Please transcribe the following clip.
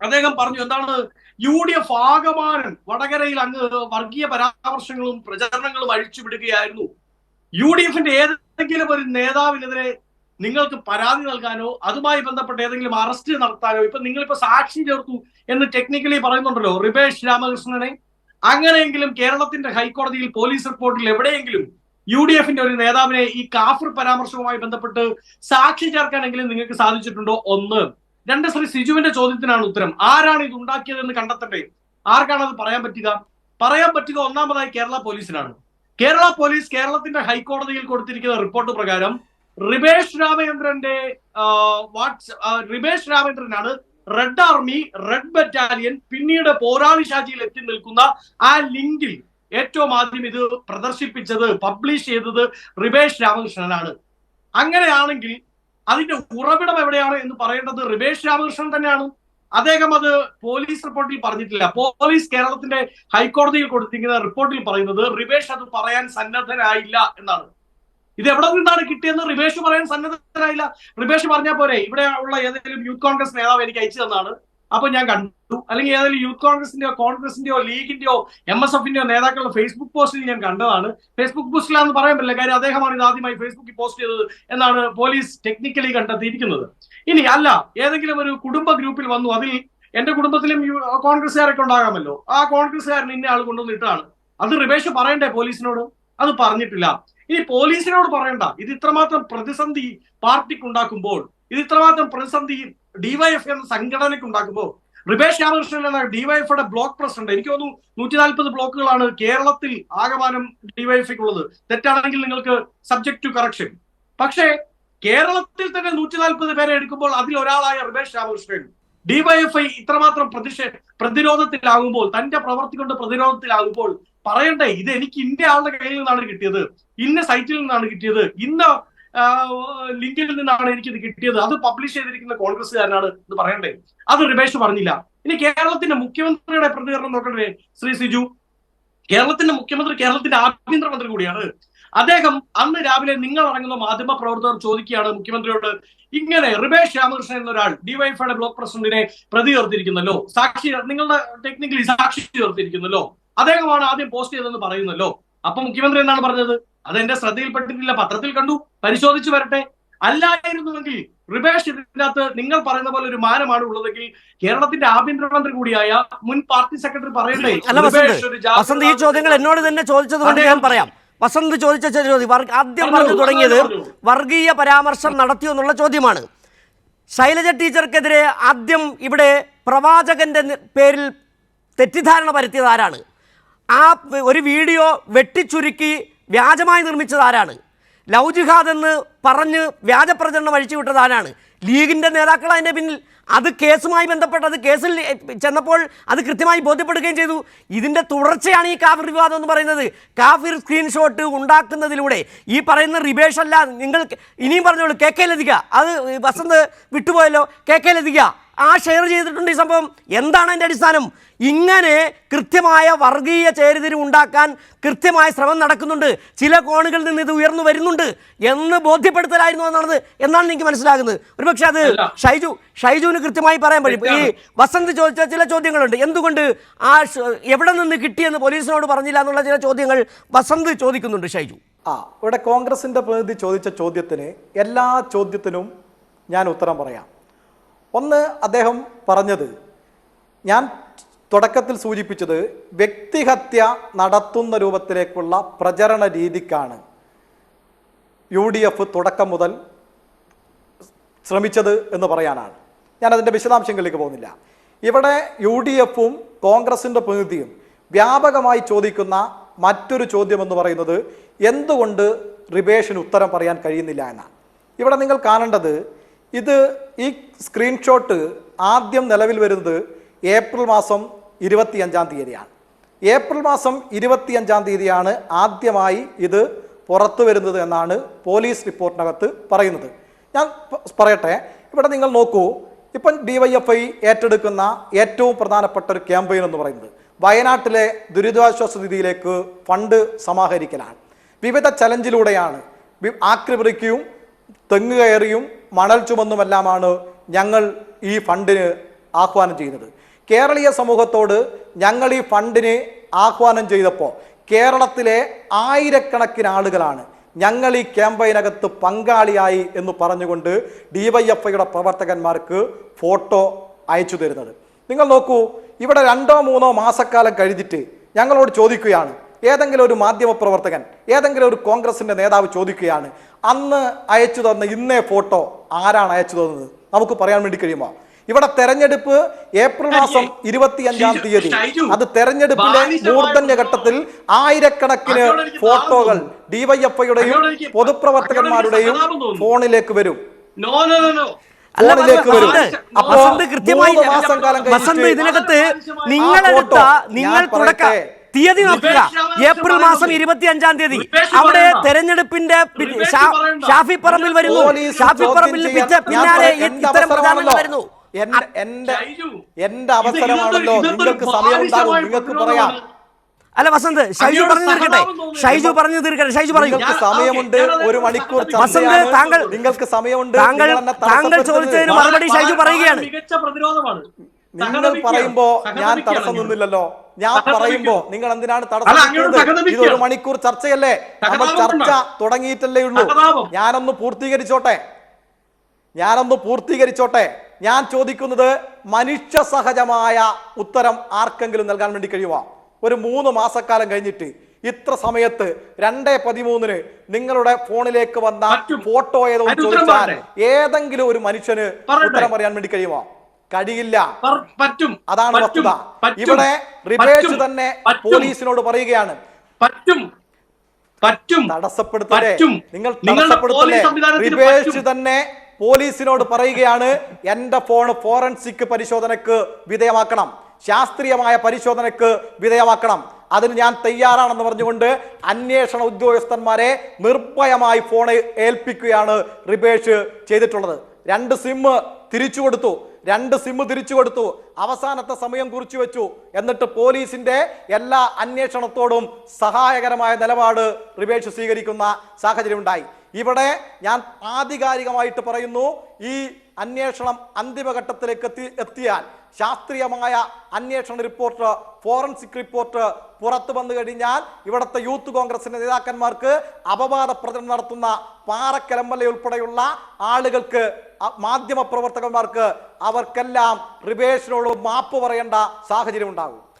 അദ്ദേഹം പറഞ്ഞു എന്താണ്? യു ഡി എഫ് ആകമാനം വടകരയിൽ അങ്ങ് വർഗീയ പരാമർശങ്ങളും പ്രചരണങ്ങളും അഴിച്ചുവിടുകയായിരുന്നു. യു ഡി എഫിന്റെ ഏതെങ്കിലും ഒരു നേതാവിനെതിരെ നിങ്ങൾക്ക് പരാതി നൽകാനോ അതുമായി ബന്ധപ്പെട്ട് ഏതെങ്കിലും അറസ്റ്റ് നടത്താനോ ഇപ്പൊ നിങ്ങളിപ്പോ സാക്ഷി ചേർത്തു എന്ന് ടെക്നിക്കലി പറയുന്നുണ്ടല്ലോ റിബേഷ് രാമകൃഷ്ണനെ. അങ്ങനെയെങ്കിലും കേരളത്തിന്റെ ഹൈക്കോടതിയിൽ പോലീസ് റിപ്പോർട്ടിൽ എവിടെയെങ്കിലും യു ഡി എഫിന്റെ ഒരു നേതാവിനെ ഈ കാഫർ പരാമർശവുമായി ബന്ധപ്പെട്ട് സാക്ഷി ചേർക്കാനെങ്കിലും നിങ്ങൾക്ക് സാധിച്ചിട്ടുണ്ടോ? ഒന്ന്. രണ്ട് ശ്രീ സിജുവിന്റെ ചോദ്യത്തിനാണ് ഉത്തരം. ആരാണ് ഇത് ഉണ്ടാക്കിയതെന്ന് കണ്ടെത്തട്ടെ ആർക്കാണ് അത് പറയാൻ പറ്റുക? പറയാൻ പറ്റുക ഒന്നാമതായി കേരള പോലീസിനാണ്. കേരള പോലീസ് കേരളത്തിന്റെ ഹൈക്കോടതിയിൽ കൊടുത്തിരിക്കുന്ന റിപ്പോർട്ട് പ്രകാരം റിബേഷ് രാമചന്ദ്രന്റെ വാട്സ് റിബേഷ് രാമചന്ദ്രനാണ് റെഡ് ആർമി റെഡ് ബറ്റാലിയൻ പിന്നീട് പോരാളി ഷാജിയിൽ എത്തി നിൽക്കുന്ന ആ ലിങ്കിൽ ഏറ്റവും ആദ്യം ഇത് പ്രദർശിപ്പിച്ചത് പബ്ലിഷ് ചെയ്തത് റിബേഷ് രാമകൃഷ്ണനാണ്. അങ്ങനെയാണെങ്കിൽ അതിന്റെ ഉറവിടം എവിടെയാണ് എന്ന് പറയേണ്ടത് റിവേഷ് രാമകൃഷ്ണൻ തന്നെയാണ്. അദ്ദേഹം അത് പോലീസ് റിപ്പോർട്ടിൽ പറഞ്ഞിട്ടില്ല. പോലീസ് കേരളത്തിന്റെ ഹൈക്കോടതിയിൽ കൊടുത്തിരിക്കുന്ന റിപ്പോർട്ടിൽ പറയുന്നത് റിവേഷ് അത് പറയാൻ സന്നദ്ധനായില്ല എന്നാണ്. ഇത് എവിടെ നിന്നാണ് കിട്ടിയെന്ന് റിവേഷ് പറയാൻ സന്നദ്ധനായില്ല. റിവേഷ് പറഞ്ഞാൽ പോരെ ഇവിടെ ഉള്ള ഏതെങ്കിലും യൂത്ത് കോൺഗ്രസ് നേതാവ് എനിക്ക് അയച്ചു തന്നാണ്. അപ്പൊ ഞാൻ കണ്ടു. അല്ലെങ്കിൽ ഏതെങ്കിലും യൂത്ത് കോൺഗ്രസിന്റെയോ കോൺഗ്രസിന്റെയോ ലീഗിന്റെയോ എം എസ് എഫിന്റെയോ നേതാക്കളുടെ ഫേസ്ബുക്ക് പോസ്റ്റിൽ ഞാൻ കണ്ടതാണ്. ഫേസ്ബുക്ക് പോസ്റ്റിലാണെന്ന് പറയാൻ പറ്റില്ല. കാര്യം അദ്ദേഹമാണ് ഇത് ആദ്യമായി ഫേസ്ബുക്കിൽ പോസ്റ്റ് ചെയ്തത് എന്നാണ് പോലീസ് ടെക്നിക്കലി കണ്ടെത്തിയിരിക്കുന്നത്. ഇനി അല്ല ഏതെങ്കിലും ഒരു കുടുംബ ഗ്രൂപ്പിൽ വന്നു. അതിൽ എന്റെ കുടുംബത്തിലും കോൺഗ്രസ്സുകാരൊക്കെ ഉണ്ടാകാമല്ലോ. ആ കോൺഗ്രസ്സുകാരൻ ഇന്ന ആൾ കൊണ്ടുവന്ന് ഇട്ടാണ് അത് റിവേഷ് പറയണ്ടേ പോലീസിനോട്? അത് പറഞ്ഞിട്ടില്ല. ഇനി പോലീസിനോട് പറയണ്ട. ഇത് ഇത്രമാത്രം പ്രതിസന്ധി പാർട്ടിക്ക് ഉണ്ടാക്കുമ്പോൾ ഇത് ഇത്രമാത്രം പ്രതിസന്ധി ഡിവൈഎഫ് എന്ന സംഘടനയ്ക്ക് ഉണ്ടാക്കുമ്പോൾ റിബേഷ് രാമകൃഷ്ണൻ എന്ന ഡിവൈഎഫ്ഐയുടെ ബ്ലോക്ക് പ്രസിഡന്റ് എനിക്ക് തോന്നുന്നു നൂറ്റി നാൽപ്പത് ബ്ലോക്കുകളാണ് കേരളത്തിൽ ആകമാനം ഡിവൈഎഫ്ഐക്ക് ഉള്ളത് തെറ്റാണെങ്കിൽ നിങ്ങൾക്ക് സബ്ജക്ട് ടു കറക്ഷൻ പക്ഷേ കേരളത്തിൽ തന്നെ നൂറ്റി നാൽപ്പത് പേരെ എടുക്കുമ്പോൾ അതിൽ ഒരാളായ റിബേഷ് രാമകൃഷ്ണൻ ഡിവൈഎഫ്ഐ ഇത്രമാത്രം പ്രതിഷേ പ്രതിരോധത്തിലാകുമ്പോൾ തന്റെ പ്രവർത്തി കൊണ്ട് പ്രതിരോധത്തിലാകുമ്പോൾ പറയണ്ടേ ഇത് എനിക്ക് ഇന്ന ആളുടെ കയ്യിൽ നിന്നാണ് കിട്ടിയത്. ഇന്ന സൈറ്റിൽ നിന്നാണ് കിട്ടിയത്. ഇന്ന ലിങ്കിൽ നിന്നാണ് എനിക്കിത് കിട്ടിയത്. അത് പബ്ലിഷ് ചെയ്തിരിക്കുന്ന കോൺഗ്രസ്സുകാരനാണ് എന്ന് പറയണ്ടേ? അത് റിബേഷ് പറഞ്ഞില്ല. ഇനി കേരളത്തിന്റെ മുഖ്യമന്ത്രിയുടെ പ്രതികരണം നോക്കണ്ടേ ശ്രീ സിജു. കേരളത്തിന്റെ മുഖ്യമന്ത്രി കേരളത്തിന്റെ ആഭ്യന്തരമന്ത്രി കൂടിയാണ്. അദ്ദേഹം അന്ന് രാവിലെ നിങ്ങൾ അടങ്ങുന്ന മാധ്യമ പ്രവർത്തകർ ചോദിക്കുകയാണ് മുഖ്യമന്ത്രിയോട് ഇങ്ങനെ റിബേഷ് രാമകൃഷ്ണൻ എന്നൊരാൾ ഡിവൈഫൈയുടെ ബ്ലോക്ക് പ്രസിഡന്റിനെ പ്രതി ചേർത്തിരിക്കുന്നല്ലോ സാക്ഷി നിങ്ങളുടെ ടെക്നിക്കലി സാക്ഷി ചേർത്തിരിക്കുന്നല്ലോ അദ്ദേഹമാണ് ആദ്യം പോസ്റ്റ് ചെയ്തതെന്ന് പറയുന്നല്ലോ? അപ്പൊ മുഖ്യമന്ത്രി എന്താണ് പറഞ്ഞത്? അത് എന്റെ ശ്രദ്ധയിൽപ്പെട്ടിട്ടില്ല പത്രത്തിൽ കണ്ടു പരിശോധിച്ചു വരട്ടെ. അല്ലായിരുന്നുവെങ്കിൽ റിബേഷ് ഇതിനകത്ത് നിങ്ങൾ പറയുന്ന പോലെ ഒരു മാനമാണ് ഉള്ളതെങ്കിൽ കേരളത്തിന്റെ ആഭ്യന്തരമന്ത്രി കൂടിയായ മുൻ പാർട്ടി സെക്രട്ടറി പറയണ്ടേ? വസന്ത് ഈ ചോദ്യങ്ങൾ എന്നോട് തന്നെ ചോദിച്ചത് കൊണ്ട് ഞാൻ പറയാം. വസന്ത് ചോദിച്ച ചോദ്യം ആദ്യം പറഞ്ഞു തുടങ്ങിയത് വർഗീയ പരാമർശം നടത്തിയോ എന്നുള്ള ചോദ്യമാണ്. ശൈലജ ടീച്ചർക്കെതിരെ ആദ്യം ഇവിടെ പ്രവാചകന്റെ പേരിൽ തെറ്റിദ്ധാരണ പരത്തിയത് ആരാണ്? ആ ഒരു വീഡിയോ വെട്ടിച്ചുരുക്കി വ്യാജമായി നിർമ്മിച്ചത് ആരാണ്? ലവ് ജിഹാദ് എന്ന് പറഞ്ഞ് വ്യാജപ്രചരണം അഴിച്ചുവിട്ടത് ആരാണ്? ലീഗിന്റെ നേതാക്കൾ അതിന്റെ പിന്നിൽ അത് കേസുമായി ബന്ധപ്പെട്ട് ബന്ധപ്പെട്ടത് കേസിൽ ചെന്നപ്പോൾ അത് കൃത്യമായി ബോധ്യപ്പെടുകയും ചെയ്തു. ഇതിന്റെ തുടർച്ചയാണ് ഈ കാഫിർ വിവാദം എന്ന് പറയുന്നത്. കാഫിർ സ്ക്രീൻഷോട്ട് ഉണ്ടാക്കുന്നതിലൂടെ ഈ പറയുന്ന റിബേഷ് അല്ല നിങ്ങൾ ഇനിയും പറഞ്ഞോളൂ കെ അത് വസന്ത് വിട്ടുപോയല്ലോ കെ ആ ഷെയർ ചെയ്തിട്ടുണ്ട് ഈ സംഭവം. എന്താണ് അതിന്റെ അടിസ്ഥാനം? ഇങ്ങനെ കൃത്യമായ വർഗീയ ചേരിതിരിവ് ഉണ്ടാക്കാൻ കൃത്യമായ ശ്രമം നടക്കുന്നുണ്ട്. ചില കോണുകളിൽ നിന്ന് ഇത് ഉയർന്നു വരുന്നുണ്ട് എന്ന് ബോധ്യപ്പെടുത്തലായിരുന്നു എന്നാണ് എന്നാണ് എനിക്ക് മനസ്സിലാകുന്നത്? ഒരുപക്ഷെ അത് ഷൈജു ഷൈജുവിന് കൃത്യമായി പറയാൻ കഴിയും ഈ വസന്ത് ചോദിച്ച ചില ചോദ്യങ്ങളുണ്ട്. എന്തുകൊണ്ട് ആ എവിടെ നിന്ന് കിട്ടിയെന്ന് പോലീസിനോട് പറഞ്ഞില്ല എന്നുള്ള ചില ചോദ്യങ്ങൾ വസന്ത് ചോദിക്കുന്നുണ്ട് ഷൈജു. ആ ഇവിടെ കോൺഗ്രസിന്റെ പ്രതിനിധി ചോദിച്ച ചോദ്യത്തിന് എല്ലാ ചോദ്യത്തിനും ഞാൻ ഉത്തരം പറയാം. ഒന്ന് അദ്ദേഹം പറഞ്ഞത് ഞാൻ തുടക്കത്തിൽ സൂചിപ്പിച്ചത് വ്യക്തിഹത്യ നടത്തുന്ന രൂപത്തിലേക്കുള്ള പ്രചരണ രീതിക്കാണ്. യു ഡി എഫ് തുടക്കം മുതൽ ശ്രമിച്ചത് എന്ന് പറയാനാണ്. ഞാൻ അതിന്റെ വിശദാംശങ്ങളിലേക്ക് പോകുന്നില്ല. ഇവിടെ യു ഡി എഫും കോൺഗ്രസിന്റെ പ്രതിനിധിയും വ്യാപകമായി ചോദിക്കുന്ന മറ്റൊരു ചോദ്യം എന്ന് പറയുന്നത് എന്തുകൊണ്ട് റിബേഷിന് ഉത്തരം പറയാൻ കഴിയുന്നില്ല എന്നാണ്. ഇവിടെ നിങ്ങൾ കാണേണ്ടത് ഇത് ഈ സ്ക്രീൻഷോട്ട് ആദ്യം നിലവിൽ വരുന്നത് ഏപ്രിൽ മാസം ഇരുപത്തിയഞ്ചാം തീയതിയാണ്. ഏപ്രിൽ മാസം ഇരുപത്തിയഞ്ചാം തീയതിയാണ് ആദ്യമായി ഇത് പുറത്തു വരുന്നത് എന്നാണ് പോലീസ് റിപ്പോർട്ടിനകത്ത് പറയുന്നത്. ഞാൻ പറയട്ടെ ഇവിടെ നിങ്ങൾ നോക്കൂ. ഇപ്പം ഡിവൈഎഫ്ഐ ഏറ്റെടുക്കുന്ന ഏറ്റവും പ്രധാനപ്പെട്ട ഒരു ക്യാമ്പയിൻ എന്ന് പറയുന്നത് വയനാട്ടിലെ ദുരിതാശ്വാസ നിധിയിലേക്ക് ഫണ്ട് സമാഹരിക്കലാണ്. വിവിധ ചലഞ്ചിലൂടെയാണ് ആക്രിപറിക്കുകയും തെങ്ങ് കയറിയും മണൽ ചുമന്നുമെല്ലാമാണ് ഞങ്ങൾ ഈ ഫണ്ടിന് ആഹ്വാനം ചെയ്യുന്നത്. കേരളീയ സമൂഹത്തോട് ഞങ്ങൾ ഈ ഫണ്ടിന് ആഹ്വാനം ചെയ്തപ്പോൾ കേരളത്തിലെ ആയിരക്കണക്കിന് ആളുകളാണ് ഞങ്ങൾ ഈ ക്യാമ്പയിനകത്ത് പങ്കാളിയായി എന്ന് പറഞ്ഞുകൊണ്ട് ഡിവൈഎഫ്ഐയുടെ പ്രവർത്തകന്മാർക്ക് ഫോട്ടോ അയച്ചു തരുന്നത്. നിങ്ങൾ നോക്കൂ ഇവിടെ രണ്ടോ മൂന്നോ മാസക്കാലം കഴിഞ്ഞിട്ട് ഞങ്ങളോട് ചോദിക്കുകയാണ് ഏതെങ്കിലും ഒരു മാധ്യമപ്രവർത്തകൻ ഏതെങ്കിലും ഒരു കോൺഗ്രസിന്റെ നേതാവ് ചോദിക്കുകയാണ് അന്ന് അയച്ചു തന്ന ഇന്നേ ഫോട്ടോ ആരാണ് അയച്ചു തന്നത്? നമുക്ക് പറയാൻ വേണ്ടി കഴിയുമോ? ഇവിടെ തെരഞ്ഞെടുപ്പ് ഏപ്രിൽ മാസം ഇരുപത്തിയഞ്ചാം തീയതി. അത് തെരഞ്ഞെടുപ്പിന്റെ മൂർധന്യ ഘട്ടത്തിൽ ആയിരക്കണക്കിന് ഫോട്ടോകൾ ഡിവൈഎഫ്ഐയുടെയും പൊതുപ്രവർത്തകന്മാരുടെയും. ഫോണിലേക്ക് വരും. നോ നോ നോ നോ ഫോണിലേക്ക് വരും. വസന്ത്, അപ്പോ കൃത്യമായി മൂന്ന് മാസം കാലം വസന്ത് കഴിഞ്ഞിട്ട് ഇതിനകത്ത് നിങ്ങളെടുത്ത നിങ്ങൾ തുടക്ക. തീയതി നോക്കുക. ഏപ്രിൽ മാസം. ഇരുപത്തി അഞ്ചാം തീയതി. അവിടെ തെരഞ്ഞെടുപ്പിന്റെ. ഷാഫി പറമ്പിൽ വരുന്നു. ഷാഫി പറമ്പിൽ പിന്നാലെ ഇത്തരം പ്രചാരണങ്ങൾ അവസരമാണല്ലോ. വരുന്നു. എന്റെ എന്റെ അവസരമാണല്ലോ നിങ്ങൾക്ക് സമയമുണ്ടാകും നിങ്ങൾക്ക്. പറയാം. അല്ല വസന്ത് ഷൈജു പറഞ്ഞു തീർക്കട്ടെ. ഷൈജു പറഞ്ഞു തീർക്കട്ടെ. ഷൈജു പറഞ്ഞു സമയമുണ്ട്. ഒരു മണിക്കൂർ വസന്ത്, താങ്കൾ- നിങ്ങൾക്ക് സമയമുണ്ട്. താങ്കൾ- താങ്കൾ ചോദിച്ചതിന് മറുപടി ഷൈജു പറയുകയാണ്. മികച്ച പ്രതിരോധമാണ്. നിങ്ങൾ. പറയുമ്പോ ഞാൻ തടസ്സം നിന്നില്ലല്ലോ. ഞാൻ. പറയുമ്പോ നിങ്ങൾ എന്തിനാണ് തടസ്സം. ഇത് ഒരു മണിക്കൂർ ചർച്ചയല്ലേ നമ്മൾ ചർച്ച? തുടങ്ങിയിട്ടല്ലേ ഉള്ളൂ. ഞാനൊന്ന് പൂർത്തീകരിച്ചോട്ടെ ഞാനൊന്ന് പൂർത്തീകരിച്ചോട്ടെ ഞാൻ ചോദിക്കുന്നത് മനുഷ്യ സഹജമായ ഉത്തരം ആർക്കെങ്കിലും നൽകാൻ വേണ്ടി കഴിയുമോ ഒരു മൂന്ന് മാസക്കാലം കഴിഞ്ഞിട്ട് ഇത്ര സമയത്ത് രണ്ടേ പതിമൂന്നിന് നിങ്ങളുടെ ഫോണിലേക്ക് വന്ന. ഫോട്ടോ ഏതോ ചോദിച്ചാൽ ഏതെങ്കിലും ഒരു മനുഷ്യന് ഉത്തരം പറയാൻ വേണ്ടി കഴിയുമോ കഴിയില്ല. പറ്റും. അതാണ് വസ്തുത. ഇവിടെ റിബേഷ് തന്നെ പോലീസിനോട് പറയുകയാണ്. പറ്റും. പറ്റും. തടസ്സപ്പെടുത്തല്ലേ നിങ്ങൾ പോലീസ് റിബേഷ് തന്നെ പോലീസിനോട് പറയുകയാണ്. എന്റെ ഫോൺ ഫോറൻസിക് പരിശോധനക്ക് വിധേയമാക്കണം. ശാസ്ത്രീയമായ പരിശോധനക്ക് വിധേയമാക്കണം. അതിന് ഞാൻ തയ്യാറാണെന്ന് പറഞ്ഞുകൊണ്ട് അന്വേഷണ ഉദ്യോഗസ്ഥന്മാരെ നിർഭയമായി ഫോൺ ഏൽപ്പിക്കുകയാണ് റിബേഷ് ചെയ്തിട്ടുള്ളത്. രണ്ട് സിം തിരിച്ചു കൊടുത്തു രണ്ട് സിം തിരിച്ചു കൊടുത്തു. അവസാനത്തെ സമയം കുറിച്ചു വെച്ചു. എന്നിട്ട് പോലീസിന്റെ എല്ലാ അന്വേഷണത്തോടും സഹായകരമായ നിലപാട് റിവേഷ് സ്വീകരിക്കുന്ന സാഹചര്യം ഉണ്ടായി ഇവിടെ ഞാൻ ആധികാരികമായിട്ട് പറയുന്നു ഈ അന്വേഷണം അന്തിമഘട്ടത്തിലേക്ക് എത്തി എത്തിയാൽ ശാസ്ത്രീയമായ അന്വേഷണ റിപ്പോർട്ട് ഫോറൻസിക് റിപ്പോർട്ട് പുറത്തു വന്നു കഴിഞ്ഞാൽ ഇവിടുത്തെ യൂത്ത് കോൺഗ്രസിന്റെ നേതാക്കന്മാർക്ക് അപവാദ പ്രചരണം നടത്തുന്ന പാറക്കൽ എൽ എ ഉൾപ്പെടെയുള്ള ആളുകൾക്ക് മാധ്യമ പ്രവർത്തകന്മാർക്ക് അവർക്കെല്ലാം റിബേഷനോട് മാപ്പ് പറയേണ്ട സാഹചര്യം ഉണ്ടാകും.